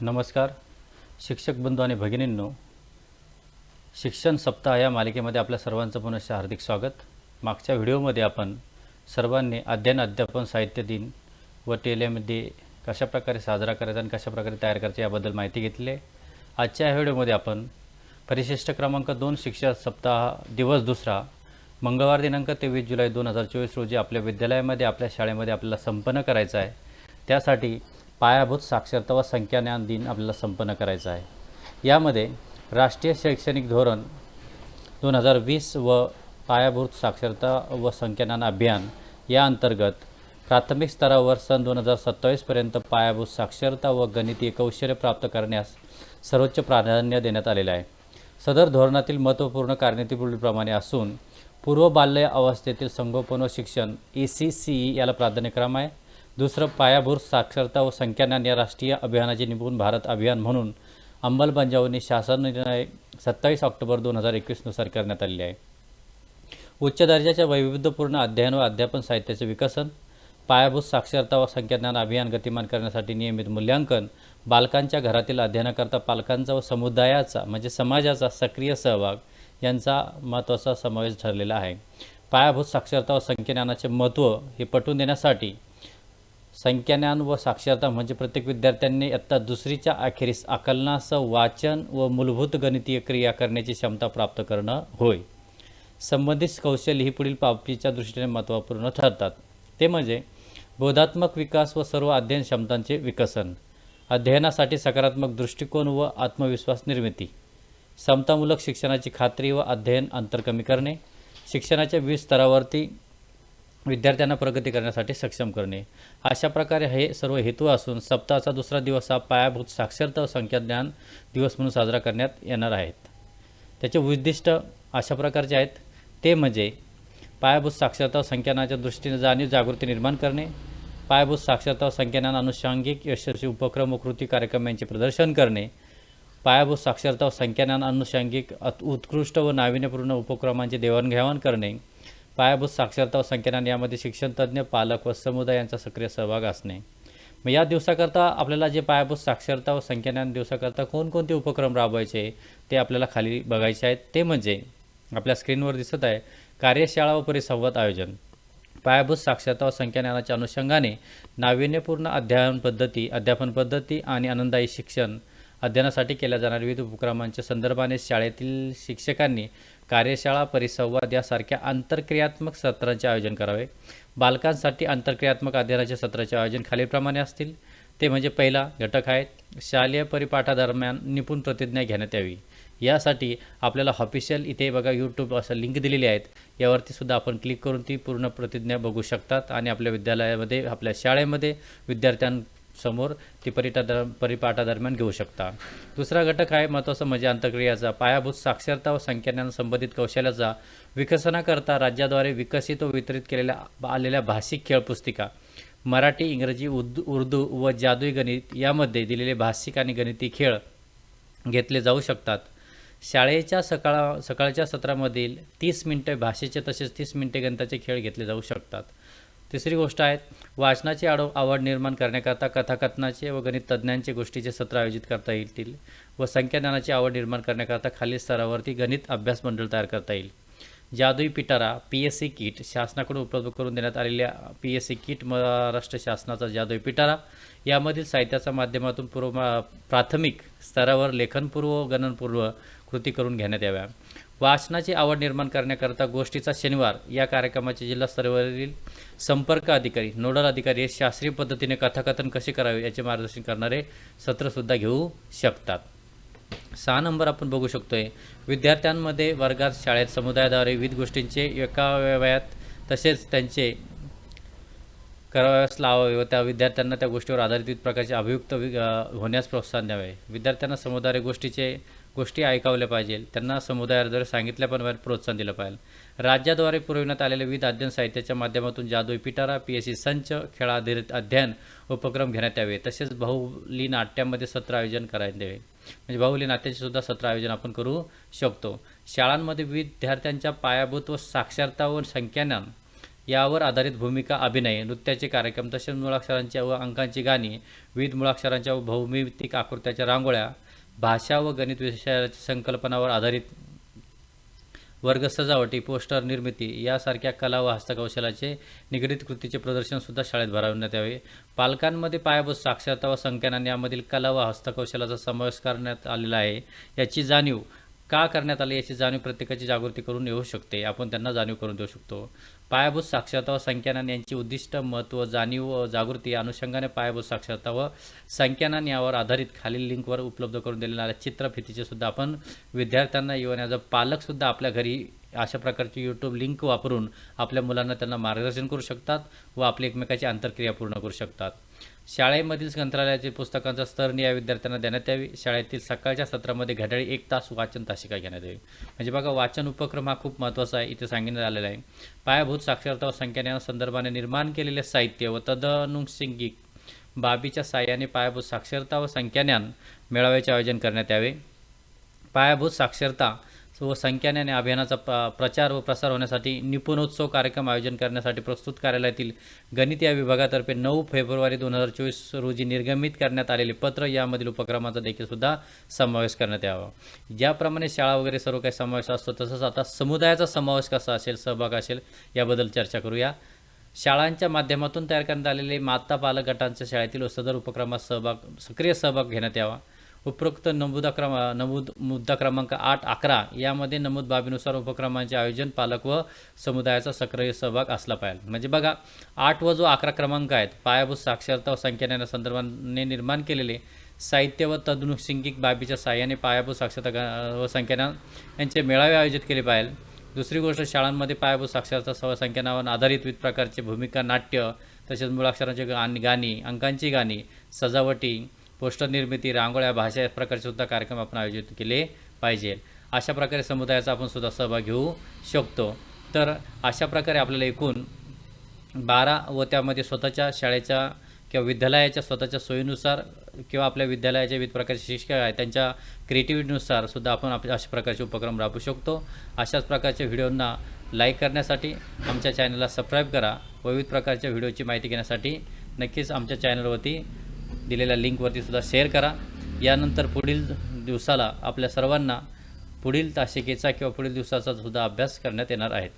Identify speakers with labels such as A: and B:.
A: नमस्कार. शिक्षक बंधू आणि भगिनींनो शिक्षण सप्ताह या मालिकेमध्ये आपल्या सर्वांचं पुनश्च हार्दिक स्वागत. मागच्या व्हिडिओमध्ये आपण सर्वांनी अध्ययन अध्यापन साहित्य दिन व टेल्यामध्ये कशाप्रकारे साजरा करायचा आणि कशाप्रकारे तयार करायचा याबद्दल माहिती घेतली आहे. आजच्या या व्हिडिओमध्ये आपण परिशिष्ट क्रमांक दोन शिक्षण सप्ताह दिवस दुसरा मंगळवार दिनांक तेवीस जुलै दोन हजार चोवीस रोजी आपल्या विद्यालयामध्ये आपल्या शाळेमध्ये आपल्याला संपन्न करायचा आहे. त्यासाठी पायाभूत साक्षरता व संख्याज्ञान दिन आपल्याला संपन्न करायचा आहे. यामध्ये राष्ट्रीय शैक्षणिक धोरण दोन हजार वीस व पायाभूत साक्षरता व संख्याज्ञान अभियान या अंतर्गत प्राथमिक स्तरावर सन दोन हजार सत्तावीसपर्यंत पायाभूत साक्षरता व गणितीय कौशल्य प्राप्त करण्यास सर्वोच्च प्राधान्य देण्यात आलेलं आहे. सदर धोरणातील महत्त्वपूर्ण कार्यनीती पुढीलप्रमाणे असून पूर्व बाल्य अवस्थेतील संगोपन व शिक्षण ई सी सी ई याला प्राधान्यक्रम आहे. दुसरं पायाभूत साक्षरता व संख्याज्ञान या राष्ट्रीय अभियानाचे निपुण भारत अभियान म्हणून अंमलबजावणी शासन निर्णय सत्तावीस ऑक्टोबर दोन हजार एकवीसनुसार करण्यात आलेली आहे. उच्च दर्जाच्या वैविध्यपूर्ण अध्ययन व अध्यापन साहित्याचे विकसन पायाभूत साक्षरता व संख्याज्ञान अभियान गतिमान करण्यासाठी नियमित मूल्यांकन बालकांच्या घरातील अध्ययनाकरता पालकांचा व समुदायाचा म्हणजे समाजाचा सक्रिय सहभाग यांचा महत्त्वाचा समावेश ठरलेला आहे. पायाभूत साक्षरता व संख्याज्ञानाचे महत्त्व हे पटवून देण्यासाठी संख्याज्ञान व साक्षरता म्हणजे प्रत्येक विद्यार्थ्यांनी इयत्ता दुसरीच्या अखेरीस आकलनासह वाचन व मूलभूत गणितीय क्रिया करण्याची क्षमता प्राप्त करणं होय. संबंधित कौशल्य ही पुढील पावतीच्या दृष्टीने महत्त्वपूर्ण ठरतात. ते म्हणजे बोधात्मक विकास व सर्व अध्ययन क्षमतांचे विकसन अध्ययनासाठी सकारात्मक दृष्टिकोन व आत्मविश्वास निर्मिती समतामूलक शिक्षणाची खात्री व अध्ययन अंतर कमी करणे शिक्षणाच्या विविध स्तरावरती विद्यार्थ्यांना प्रगती करण्यासाठी सक्षम करणे. अशा प्रकारे हे सर्व हेतू असून सप्ताहाचा दुसरा दिवस हा पायाभूत साक्षरता व संख्याज्ञान दिवस म्हणून साजरा करण्यात येणार आहेत. त्याचे उद्दिष्ट अशा प्रकारचे आहेत. ते म्हणजे पायाभूत साक्षरता संख्यानाच्या दृष्टीने जाणीव जागृती निर्माण करणे. पायाभूत साक्षरता व संख्यानान अनुषंगिक यशस्वी उपक्रम व कृती कार्यक्रम यांचे प्रदर्शन करणे. पायाभूत साक्षरता व संख्याज्ञान अनुषंगिक अत उत्कृष्ट व नाविन्यपूर्ण उपक्रमांची देवाणघेवाण करणे. पायाभूत साक्षरता व संख्याज्ञान यामध्ये शिक्षणतज्ज्ञ पालक व समुदाय यांचा सक्रिय सहभाग असणे. मग या दिवसाकरता आपल्याला जे पायाभूत साक्षरता व संख्याज्ञान दिवसाकरता कोणकोणते उपक्रम राबवायचे ते आपल्याला खाली बघायचे आहेत. ते म्हणजे आपल्या स्क्रीनवर दिसत आहे कार्यशाळा व परिसंवाद आयोजन. पायाभूत साक्षरता व संख्याज्ञानाच्या अनुषंगाने नाविन्यपूर्ण अध्ययन पद्धती अध्यापन पद्धती आणि आनंददायी शिक्षण अध्ययनासाठी केल्या जाणाऱ्या विविध उपक्रमांच्या संदर्भाने शाळेतील शिक्षकांनी कार्यशाळा परिसंवाद यासारख्या आंतरक्रियात्मक सत्रांचे आयोजन करावे. बालकांसाठी आंतरक्रियात्मक अध्ययनाच्या सत्राचे आयोजन खालीलप्रमाणे असतील. ते म्हणजे पहिला घटक आहेत शालेय परिपाठादरम्यान निपुण प्रतिज्ञा घेण्यात यावी. यासाठी आपल्याला ऑफिशियल इथे बघा यूट्यूब असं लिंक दिलेली आहेत. यावरती सुद्धा आपण क्लिक करून ती पूर्ण प्रतिज्ञा बघू शकतात आणि आपल्या विद्यालयामध्ये आपल्या शाळेमध्ये विद्यार्थ्यां समोर ती परिटा परिपाठादरम्यान घेऊ शकता. दुसरा घटक आहे महत्त्वाचा म्हणजे अंतक्रियाचा पायाभूत साक्षरता व संख्याज्ञान संबंधित कौशल्याचा विकसनाकरता राज्याद्वारे विकसित व वितरित केलेल्या आलेल्या भाषिक खेळ पुस्तिका मराठी इंग्रजी उर्दू उर्दू व जादुई गणित यामध्ये दिलेले भाषिक आणि गणिती खेळ घेतले जाऊ शकतात. शाळेच्या सकाळ सकाळच्या सत्रामधील तीस मिनटे भाषेचे तसेच तीस मिनटे गणिताचे खेळ घेतले जाऊ शकतात. तिसरी गोष्ट आहे वाचनाची आडो आवड निर्माण करण्याकरता कथाकथनाचे व गणित तज्ज्ञांचे गोष्टीचे सत्र आयोजित करता येतील व संख्याज्ञानाची आवड निर्माण करण्याकरता खालील स्तरावरती गणित अभ्यास मंडळ तयार करता येईल. जादुई पिटारा पी एस सी किट शासनाकडून उपलब्ध करून देण्यात आलेल्या P S C kit Maharashtra शासनाचा जादुई पिटारा. यामधील साहित्याच्या माध्यमातून पूर्व प्राथमिक स्तरावर लेखनपूर्व गणनपूर्व कृती करून घेण्यात याव्या. वाचनाची आवड निर्माण करण्याकरता गोष्टीचा शनिवार या कार्यक्रमाचे जिल्हा स्तरावरील संपर्क अधिकारी नोडल अधिकारी हे शास्त्रीय पद्धतीने कथाकथन कसे करावे याचे मार्गदर्शन करणारे सत्रसुद्धा घेऊ शकतात. सहा नंबर आपण बघू शकतोय. विद्यार्थ्यांमध्ये वर्गात शाळेत समुदायाद्वारे विविध गोष्टींचे एका वयात तसेच त्यांचे करावयास लावावे व त्या विद्यार्थ्यांना त्या गोष्टीवर आधारित विविध प्रकारचे अभियुक्त होण्यास प्रोत्साहन द्यावे. विद्यार्थ्यांना समुदाय गोष्टीचे गोष्टी ऐकावल्या पाहिजे. त्यांना समुदायाद्वारे सांगितल्या पण प्रोत्साहन दिलं पाहिजे राज्याद्वारे पुरविण्यात आलेल्या विविध अध्ययन साहित्याच्या माध्यमातून जादुई पिटारा पी एस सी संच खेळाधारित अध्ययन उपक्रम घेण्यात यावे. तसेच बाहुली नाट्यामध्ये सत्र आयोजन करायला द्यावे. म्हणजे बाहुली नाट्याचे सुद्धा सत्र आयोजन आपण करू शकतो. शाळांमध्ये विद्यार्थ्यांच्या पायाभूत व साक्षरता व संख्याज्ञान यावर आधारित भूमिका अभिनय नृत्याचे कार्यक्रम तसेच मुळाक्षरांच्या व अंकांची गाणी विविध मुळाक्षरांच्या व भौमितिक आकृत्याच्या रांगोळ्या भाषा व गणित विषयाच्या संकल्पनावर आधारित वर्ग सजावटी पोस्टर निर्मिती यासारख्या कला व हस्तकौशलाचे निगडीत कृतीचे प्रदर्शनसुद्धा शाळेत भरवण्यात यावे. पालकांमध्ये पायाभूत साक्षरता व संख्यानान यामधील कला व हस्तकौशलाचा समावेश करण्यात आलेला आहे. याची जाणीव का करण्यात आले याची जाणीव प्रत्येकाची जागृती करून येऊ शकते. आपण त्यांना जाणीव करून देऊ शकतो. पायाभूत साक्षरता व संख्यानान यांची उद्दिष्ट महत्त्व जाणीव व जागृती अनुषंगाने पायाभूत साक्षरता व संख्यानान यावर आधारित खालील लिंकवर उपलब्ध करून दिलेल्या चित्रफितीचे सुद्धा आपण विद्यार्थ्यांना येऊन ॲज अ पालकसुद्धा आपल्या घरी अशा प्रकारची यूट्यूब लिंक वापरून आपल्या मुलांना त्यांना मार्गदर्शन करू शकतात व आपली एकमेकाची आंतरक्रिया पूर्ण करू शकतात. शाळेमधील ग्रंथालयातील पुस्तकांचा स्तर या विद्यार्थ्यांना देण्यात यावी. शाळेतील सकाळच्या सत्रामध्ये घड्याळी एक तास वाचन तासिका घेण्यात यावी. म्हणजे बघा वाचन उपक्रम हा खूप महत्त्वाचा आहे इथे सांगण्यात आलेला आहे. पायाभूत साक्षरता व संख्याने संदर्भाने निर्माण केलेले साहित्य व तदनुषंगिक बाबीच्या साह्याने पायाभूत साक्षरता व संख्याज्ञान मेळाव्याचे आयोजन करण्यात यावे. पायाभूत साक्षरता व संख्याने अभियानाचा प प्रचार व प्रसार होण्यासाठी निपुणोत्सव कार्यक्रम आयोजन करण्यासाठी प्रस्तुत कार्यालयातील गणित या विभागातर्फे नऊ फेब्रुवारी दोन हजार चोवीस रोजी निर्गमित करण्यात आलेले पत्र यामधील उपक्रमाचा देखील सुद्धा समावेश करण्यात यावा. ज्याप्रमाणे शाळा वगैरे सर्व काही समावेश असतो तसंच आता समुदायाचा समावेश कसा असेल सहभाग असेल याबद्दल चर्चा करूया. शाळांच्या माध्यमातून तयार करण्यात आलेले माता पालक गटांच्या शाळेतील व सदर उपक्रमात सहभाग सक्रिय सहभाग घेण्यात यावा. उपरोक्त नमुदा क्रम नमूद मुद्दा क्रमांक आठ अकरा यामध्ये नमूद बाबीनुसार उपक्रमांचे आयोजन पालक व समुदायाचा सक्रिय सहभाग असला पाहिजे. म्हणजे बघा आठ व जो अकरा क्रमांक आहेत पायाभूत साक्षरता व संख्याना संदर्भाने निर्माण केलेले साहित्य व तदनुषंगिक बाबीच्या साह्याने पायाभूत साक्षरता व संख्याना यांचे मेळावे आयोजित केले पाहिजे. दुसरी गोष्ट शाळांमध्ये पायाभूत साक्षरता सव संख्यानावर आधारित विविध प्रकारचे भूमिका नाट्य तसेच मुळाक्षरांचे गाणी गाणी अंकांची गाणी सजावटी पोस्टर निर्मिती रांगोळ्या भाषा या प्रकारचे सुद्धा कार्यक्रम आपण आयोजित केले पाहिजे. अशा प्रकारे समुदायाचा आपण सुद्धा सहभाग घेऊ शकतो. तर अशा प्रकारे आपल्याला एकूण बारा व त्यामध्ये स्वतःच्या शाळेच्या किंवा विद्यालयाच्या स्वतःच्या सोयीनुसार किंवा आपल्या विद्यालयाच्या विविध प्रकारचे शिक्षक आहेत त्यांच्या क्रिएटिव्हिटीनुसार सुद्धा आपण आप अशा प्रकारचे उपक्रम राबवू शकतो. अशाच प्रकारच्या व्हिडिओंना लाईक करण्यासाठी आमच्या चॅनलला सबस्क्राईब करा व विविध प्रकारच्या व्हिडिओची माहिती घेण्यासाठी नक्कीच आमच्या चॅनलवरती दिलेल्या लिंकवरती सुद्धा शेअर करा. यानंतर पुढील दिवसाला आपल्या सर्वांना पुढील तासिकेचा किंवा पुढील दिवसाचा सुद्धा अभ्यास करण्यात येणार आहेत.